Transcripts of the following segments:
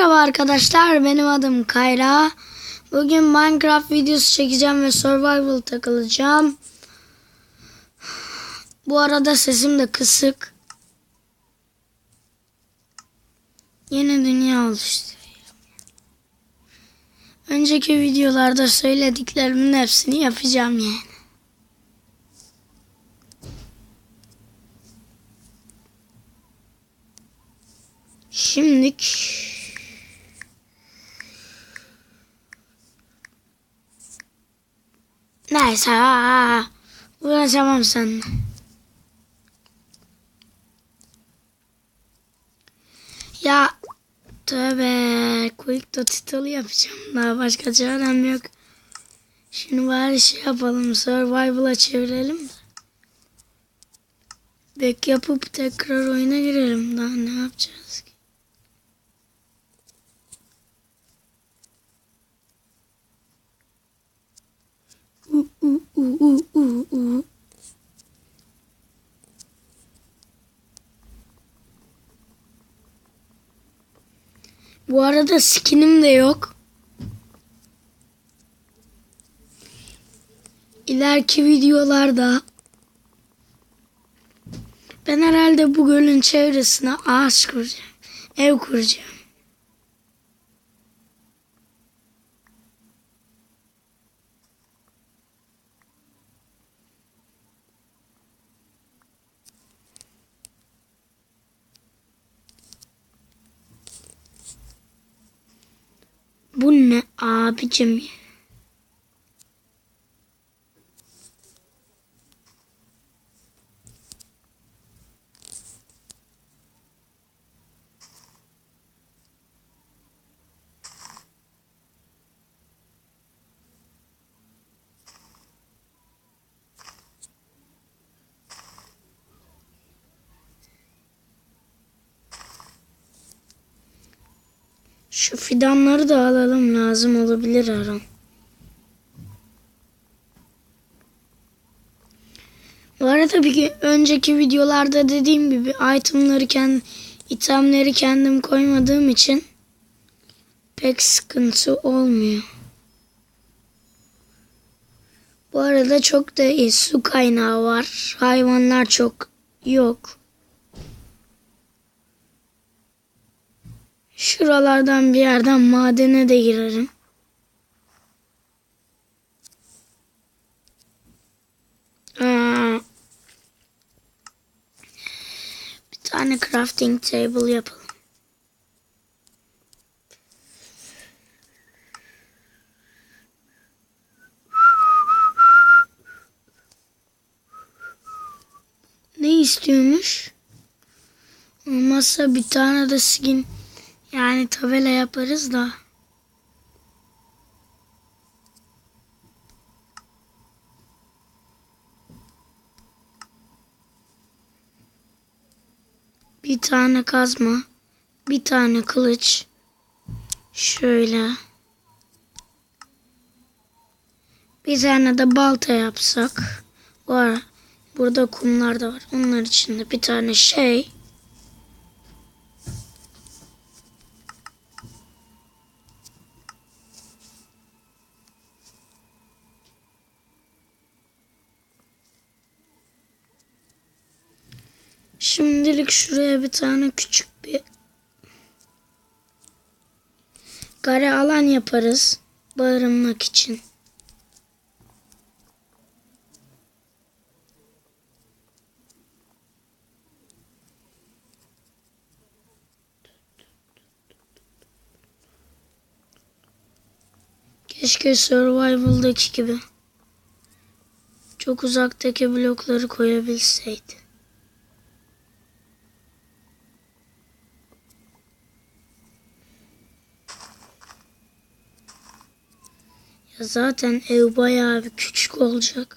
Merhaba arkadaşlar benim adım Kayra. Bugün Minecraft videosu çekeceğim ve survival takılacağım. Bu arada sesim de kısık. Yeni dünya oluşturuyorum. Önceki videolarda söylediklerimin hepsini yapacağım yani. Şimdilik Neyse aa, uğraşamam seninle. Ya tövbe quick to title yapacağım daha başka çarem yok. Şimdi bari şey yapalım survival'a çevirelim de. Bek yapıp tekrar oyuna girelim daha ne yapacağız ki? U, u, u, u. Bu arada skinim de yok. İleriki videolarda ben herhalde bu gölün çevresine ağaç kuracağım. Ev kuracağım. Bu ne abicim ya? Şu fidanları da alalım lazım olabilir an. Bu arada bir önceki videolarda dediğim gibi itemleri kend, itemleri kendim koymadığım için pek sıkıntı olmuyor. Bu arada çok da su kaynağı var. Hayvanlar çok yok. Şuralardan bir yerden madene de girerim. Aa, bir tane crafting table yapalım. Ne istiyormuş? Olmazsa bir tane de skin yani tabela yaparız da. Bir tane kazma, bir tane kılıç. Şöyle. Bir tane de balta yapsak. Var. Burada kumlar da var. Onlar içinde bir tane şey. Şimdilik şuraya bir tane küçük bir kare alan yaparız barınmak için. Keşke Survival'daki gibi çok uzaktaki blokları koyabilseydi. Zaten ev bayağı bir küçük olacak.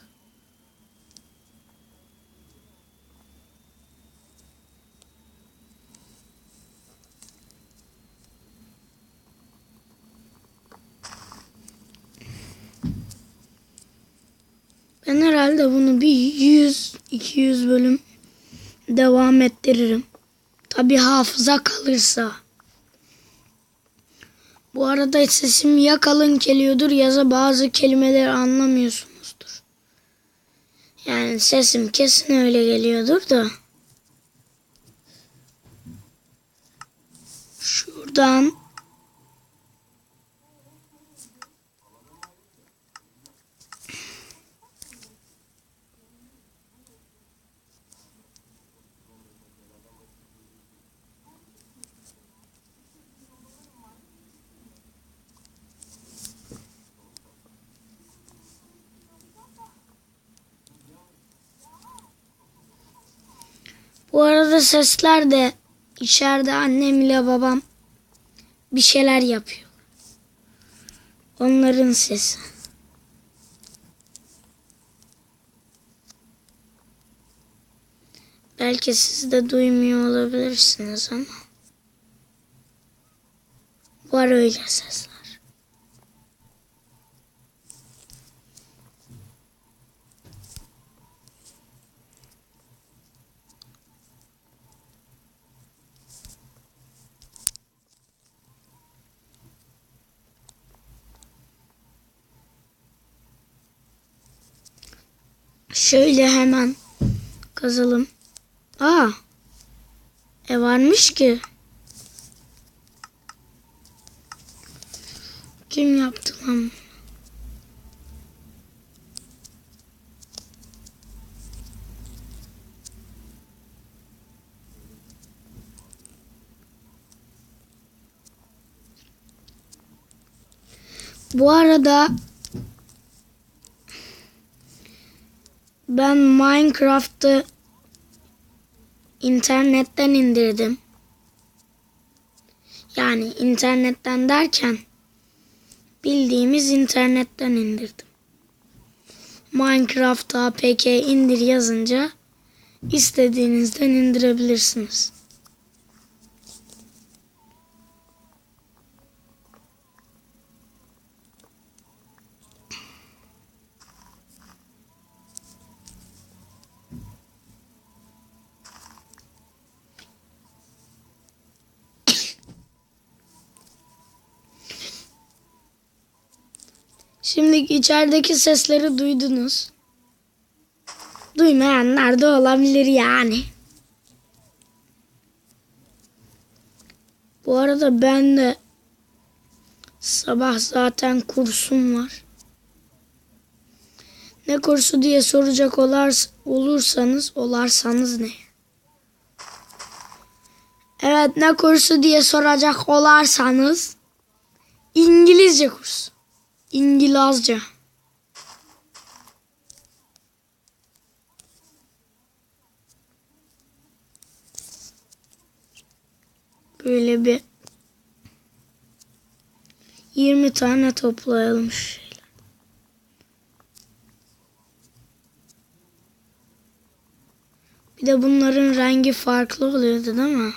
Ben herhalde bunu bir 100-200 bölüm devam ettiririm. Tabi hafıza kalırsa. Bu arada sesim ya kalın geliyordur ya da bazı kelimeleri anlamıyorsunuzdur. Yani sesim kesin öyle geliyordur da. Şuradan Bu arada sesler de içeride annem ile babam bir şeyler yapıyor. Onların sesi. Belki siz de duymuyor olabilirsiniz ama var öyle sesler. Şöyle hemen kazalım. Aa. E varmış ki. Kim yaptı lan? Bu arada ben Minecraft'ı internetten indirdim. Yani internetten derken bildiğimiz internetten indirdim. Minecraft APK indir yazınca istediğinizden indirebilirsiniz. Şimdi içerideki sesleri duydunuz. Duymayanlar da olabilir yani. Bu arada ben de sabah zaten kursum var. Ne kursu diye soracak olar, olursanız olarsanız ne? Evet ne kursu diye soracak olarsanız İngilizce kursu. İngilizce. Böyle bir 20 tane toplayalım şu şeyler. Bir de bunların rengi farklı oluyordu değil mi?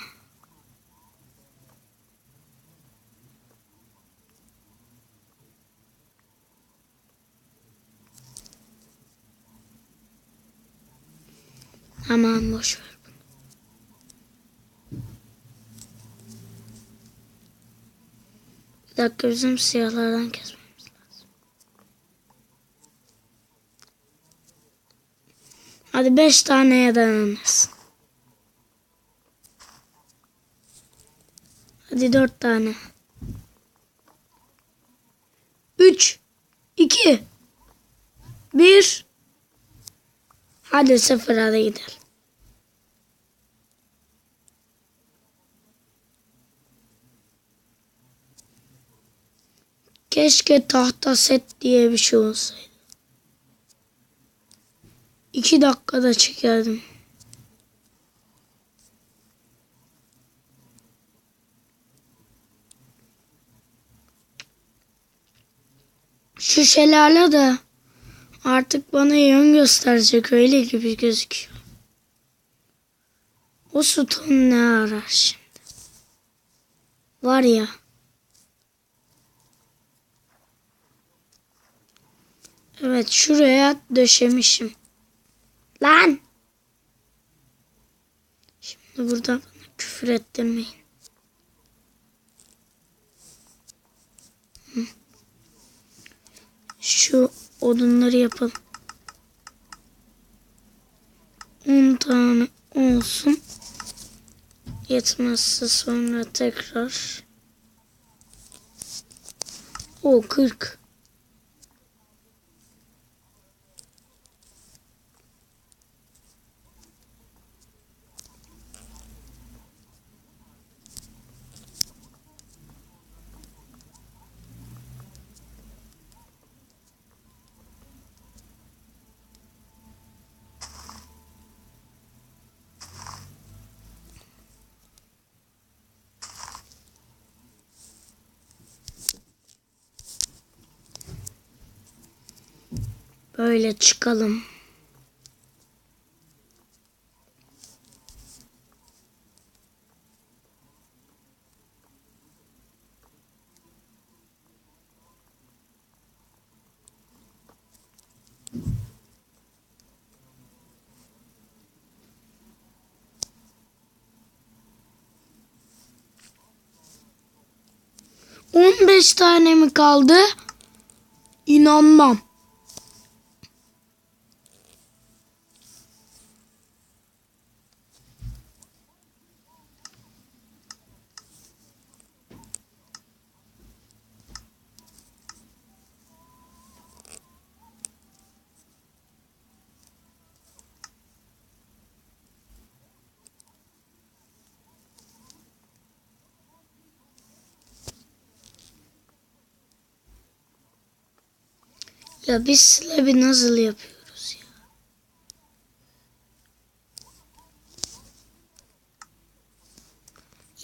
Aman boş ver. Bir dakika bizim siyahlardan kesmemiz lazım. Hadi beş taneye dayanırsın. Hadi dört tane. Üç. iki, Bir. Hadi sıfır hadi gidelim. Keşke tahta set diye bir şey olsaydı. İki dakikada çekerdim. Şu şelale de Artık bana yön gösterecek öyle gibi gözüküyor. O sultan ne arar şimdi? Var ya. Evet şuraya döşemişim. Lan! Şimdi burada bana küfür ettirmeyin. Şu odunları yapalım. 10 tane olsun. Yetmezse sonra tekrar. O 40. Böyle çıkalım. On beş tane mi kaldı? İnanmam. Ya biz slab'i nasıl yapıyoruz ya?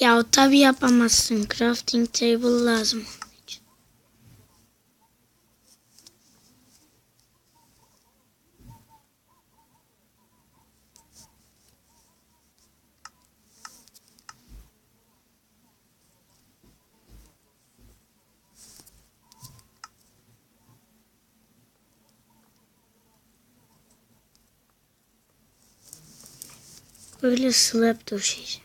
Ya tabi yapamazsın. Crafting table lazım Böyle slab döşeyeceğim.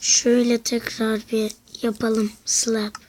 Şöyle tekrar bir yapalım slab.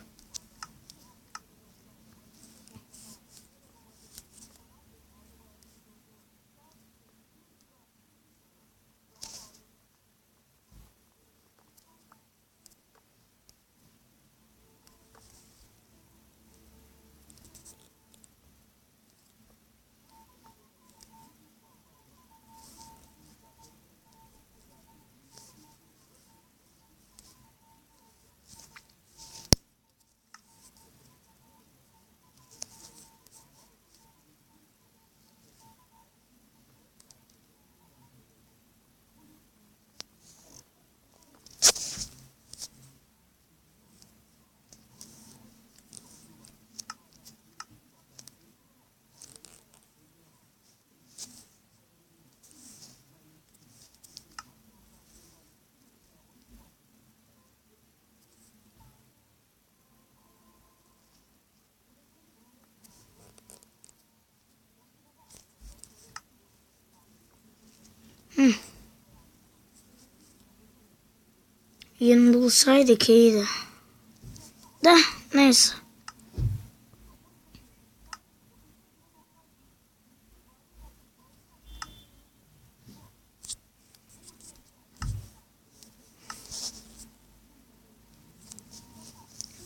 Yeni bulsaydık iyiydi. De neyse.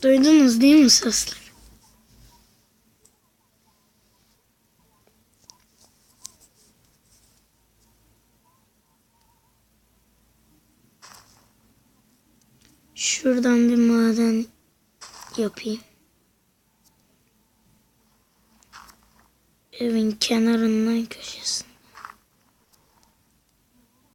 Duydunuz değil mi sesleri? 有冰